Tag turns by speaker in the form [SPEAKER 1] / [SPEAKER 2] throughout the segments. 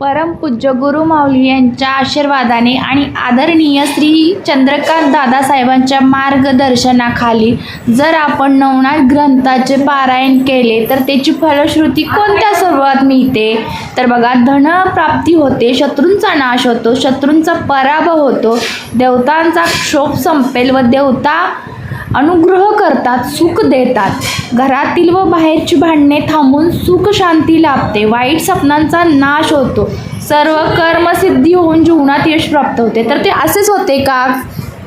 [SPEAKER 1] परमपूज्य गुरु माऊली यांच्या आशीर्वादाने आणि आदरणीय श्री चंद्रकांत दादासाहेबांच्या मार्गदर्शनाखाली जर आपण नवनाथ ग्रंथाचे पारायण केले तर त्याची फलश्रुती कोणत्या स्वरूपात मिळते? तर बघा धनप्राप्ती होते शत्रूंचा नाश होतो शत्रूंचा पराभव होतो देवतांचा क्षोभ संपेल व देवता अनुग्रह करतात सुख देतात. घरातील व बाहेरची भांडणे थांबून सुख शांती लाभते. वाईट स्वप्नांचा नाश होतो. सर्व कर्मसिद्धी होऊन जीवनात यश प्राप्त होते. तर ते असेच होते का?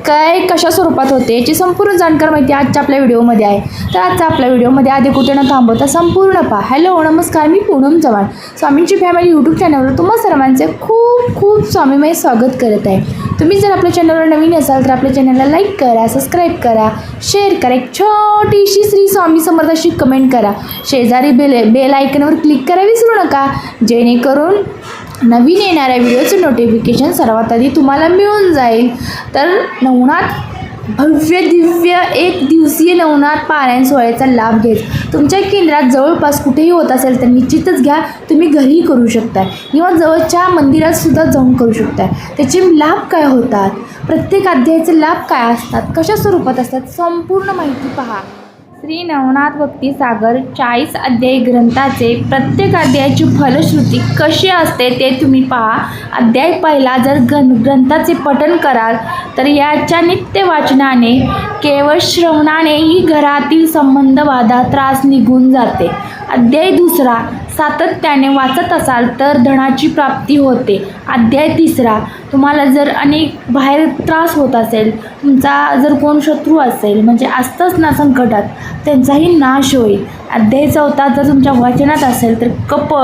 [SPEAKER 1] काय कशा स्वरूपात होते याची संपूर्ण जाणकार माहिती आजच्या आपल्या व्हिडिओमध्ये आहे. तर आजच्या आपल्या व्हिडिओमध्ये आधी कुठे न थांबवता संपूर्ण पहा. हॅलो नमस्कार मी पूनम चव्हाण. स्वामींची फॅमिली यूट्यूब चॅनलवर तुम्हा सर्वांचे खूप खूप स्वामीमय स्वागत करत आहे. तुम्ही जर आपल्या चॅनलवर नवीन असाल तर आपल्या चॅनलला लाईक करा सबस्क्राईब करा शेअर करा. एक छोटीशी श्री स्वामी समर्थाशी कमेंट करा. शेजारी बेल बेल आयकनवर क्लिक करा विसरू नका. जेणेकरून नवीन येणाऱ्या व्हिडिओचं नोटिफिकेशन सर्वात आधी तुम्हाला मिळून जाईल. तर नवनाथ भव्य दिव्य एक दिवसीय नवनाथ पारायण सोहळ्याचा लाभ घेत. तुमच्या केंद्रात जवळपास कुठेही होत असेल तर निश्चितच घ्या. तुम्ही घरीही करू शकताय. किंवा जवळच्या मंदिरात सुद्धा जाऊन करू शकताय. त्याचे लाभ काय होतात? प्रत्येक अध्यायाचे लाभ काय असतात? कशा स्वरूपात असतात? संपूर्ण माहिती पहा. श्री नवनाथ भक्तिसागर चाळीस अध्याय ग्रंथाचे प्रत्येक अध्यायाची फलश्रुती कशी असते ते तुम्ही पहा. अध्याय पहिला जर ग्रं ग्रंथाचे पठण कराल तर याच्या नित्य वाचनाने केवळ श्रवणानेही घरातील संबंधवादा त्रास निघून जाते. अध्याय दुसरा सातत्याने वाचत असाल तर धनाची प्राप्ती होते. अध्याय तिसरा तुम्हाला जर अनेक बाहेर त्रास होत असेल तुमचा जर कोण शत्रू असेल म्हणजे असतंच ना संकटात त्यांचाही नाश होईल. अध्याय चौथा जर तुमच्या वाचनात असेल तर कप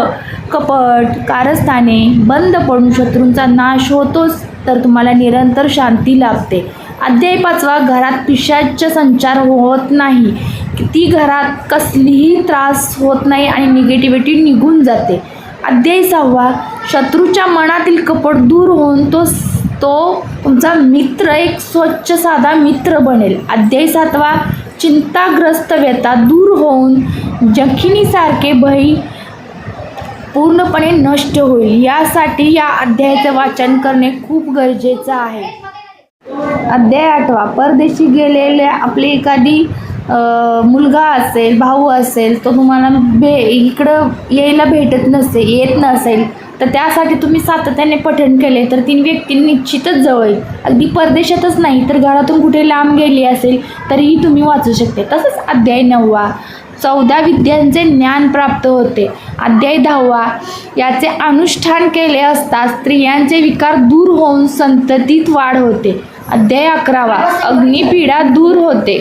[SPEAKER 1] कपट कारस्थाने बंद पडून शत्रूंचा नाश होतोच तर तुम्हाला निरंतर शांती लाभते. अध्याय पाचवा घरात पिशाच संचार होत नाही. ती घरात कसलीही त्रास होत नाही आणि निगेटिव्हिटी निघून जाते. अध्याय सहावा शत्रूच्या मनातील कपट दूर होऊन तो तो तुमचा मित्र एक स्वच्छ साधा मित्र बनेल. अध्याय सातवा चिंताग्रस्त व्यथा दूर होऊन जखिनीसारखे भय पूर्णपणे नष्ट होईल. यासाठी या अध्यायाचं वाचन करणे खूप गरजेचं आहे. अध्याय आठवा परदेशी गेलेले आपली एखादी मुलगा असेल भाऊ असेल तो तुम्हाला भे इकडं यायला भेटत नसेल येत नसेल तर त्यासाठी तुम्ही सातत्याने पठण केले तर तीन व्यक्ती निश्चितच जवळ येईल अगदी परदेशातच नाही तर घरातून कुठे लांब गेली असेल तरीही तुम्ही वाचू शकते. तसंच अध्याय नववा. चौदा विद्यांचे ज्ञान प्राप्त होते. अध्याय दहावा. याचे अनुष्ठान केले असता स्त्रियांचे विकार दूर होऊन संततीत वाढ होते. अध्याय अकरावा. अग्निपीडा दूर होते.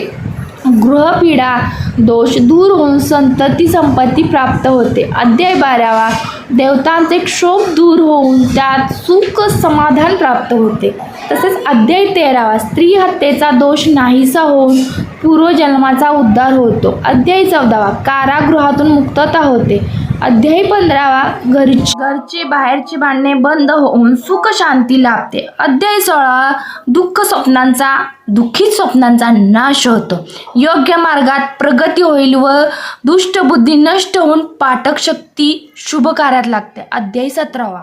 [SPEAKER 1] गृहपीडा दोष दूर होऊन संतती संपत्ती प्राप्त होते. अध्याय बारावा देवतांचे क्षोभ दूर होऊन त्यात सुख समाधान प्राप्त होते. तसेच अध्याय तेरावा स्त्री हत्येचा दोष नाहीसा होऊन पूर्वजन्माचा उद्धार होतो. अध्याय चौदावा कारागृहातून मुक्तता होते. अध्याय पंधरावा घरची घरची बाहेरची भांडणे बंद होऊन सुख शांती लाभते. अध्याय सोळा दुःख स्वप्नांचा दुःखित स्वप्नांचा नाश होतो. योग्य मार्गात प्रगती होईल व दुष्टबुद्धी नष्ट होऊन पाठक शक्ती शुभ कार्यात लागते. अध्याय सतरावा.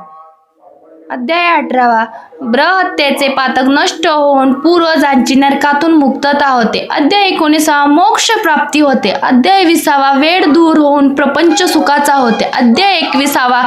[SPEAKER 1] अध्याय अठरावा ब्रहत्येचे पातक नष्ट होऊन पूर्वजांची नरकातून मुक्तता होते. अध्याय एकोणीसावा मोक्ष प्राप्ती होते. अध्याय विसावा वेळ दूर होऊन प्रपंच सुखाचा होते. अध्याय एकविसावा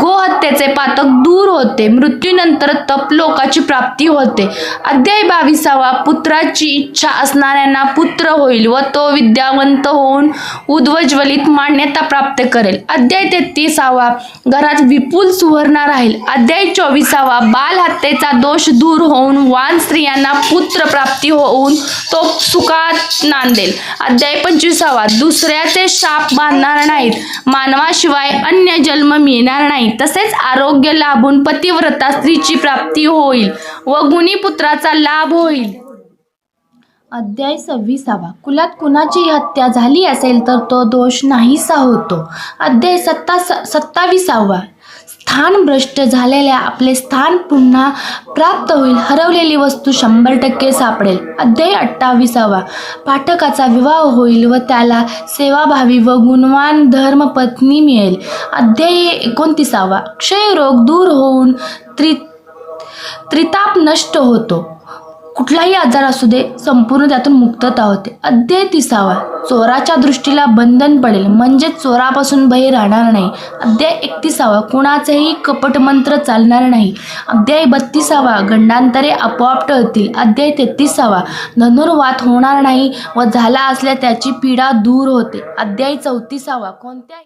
[SPEAKER 1] गोहत्येचे पातक दूर होते. मृत्यूनंतर तप लोकाची प्राप्ती होते. अध्याय बावीसावा पुत्राची इच्छा असणाऱ्यांना पुत्र होईल व तो विद्यावंत होऊन उद्वज्वलित मान्यता प्राप्त करेल. अध्याय तेहतीसावा घरात विपुल सुवर्ण राहील. अध्याय चोवीसावा बाल मातेचा दोष दूर होऊन वान स्त्रियांना पुत्र प्राप्ती होऊन तो सुखात नांदेल. अध्याय पंचवीसावा. दुसऱ्याचे शाप बांधणार नाहीत. मानवाशिवाय अन्य जन्म मिळणार नाही. तसेच आरोग्य लाभून पतिव्रता स्त्रीची प्राप्ती होईल व गुणी पुत्राचा लाभ होईल. अध्याय सव्वीसावा. कुलात कुणाची हत्या झाली असेल तर तो दोष नाहीसा होतो. अध्याय सत्ता सत्तावीसावा. स्थान भ्रष्ट झालेल्या आपले स्थान पुन्हा प्राप्त होईल. हरवलेली वस्तू शंभर टक्के सापडेल. अध्याय अठ्ठावीसावा. पाठकाचा विवाह होईल व त्याला सेवाभावी व गुणवान धर्मपत्नी मिळेल. अध्याय एकोणतीसावा. क्षयरोग दूर होऊन त्रि त्रिताप नष्ट होतो. कुठलाही आजार असू दे संपूर्ण त्यातून मुक्तता होते. अध्याय तिसावा चोराच्या दृष्टीला बंधन पडेल. म्हणजे चोरापासून भय राहणार नाही. अध्याय एकतीसावा कुणाचेही कपटमंत्र चालणार नाही. अध्याय बत्तीसावा गंडांतरे आपोआप टळतील. अध्याय तेहतीसावा धनुर्वात होणार नाही व झाला असल्या त्याची पीडा दूर होते. अध्याय चौतीसावा कोणत्या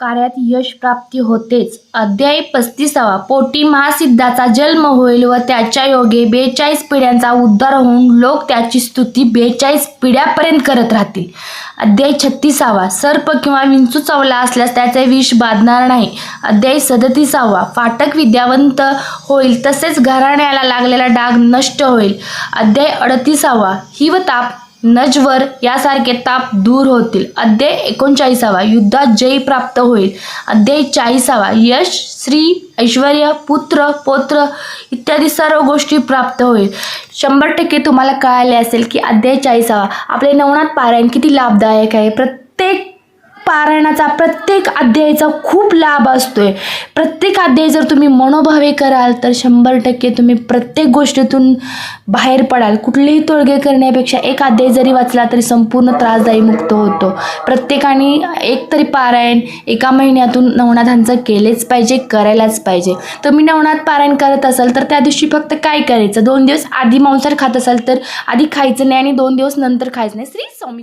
[SPEAKER 1] कार्यात यश प्राप्ती होतेच. अध्याय पस्तीसावा. पोटी महासिद्धाचा जन्म होईल व त्याच्या योगे बेचाळीस पिढ्यांचा उद्धार होऊन लोक त्याची स्तुती बेचाळीस पिढ्यापर्यंत करत राहतील. अध्याय छत्तीसावा. सर्प किंवा विंचू चावला असल्यास त्याचे विष बाधणार नाही. अध्याय सदतीसावा. फाटक विद्यावंत होईल तसेच घराण्याला लागलेला डाग नष्ट होईल. अध्याय अडतीसावा. हिवताप नजवर यासारखे ताप दूर होतील. अध्याय एकोणचाळीसावा युद्धात जय प्राप्त होईल. अध्याय चाळीसावा यश श्री ऐश्वर पुत्र पोत्र इत्यादी सर्व गोष्टी प्राप्त होईल. शंभर टक्के तुम्हाला कळाले असेल की अध्याय चाळीसावा आपले नवनाथ पारायण किती लाभदायक आहे. प्रत्येक पारायणाचा प्रत्येक अध्यायाचा खूप लाभ असतोय. प्रत्येक अध्याय जर तुम्ही मनोभावे कराल तर शंभर टक्के तुम्ही प्रत्येक गोष्टीतून बाहेर पडाल. कुठलेही तोडगे करण्यापेक्षा एक अध्याय जरी वाचला तरी संपूर्ण त्रासदायी मुक्त होतो. प्रत्येकाने एक तरी पारायण एका महिन्यातून नवनाथांचं केलेच पाहिजे करायलाच पाहिजे. तुम्ही नवनाथ पारायण करत असाल तर त्या दिवशी फक्त काय करायचं? दोन दिवस आधी मांसाहार खात असाल तर आधी खायचं नाही आणि दोन दिवस नंतर खायचं नाही. श्री स्वामी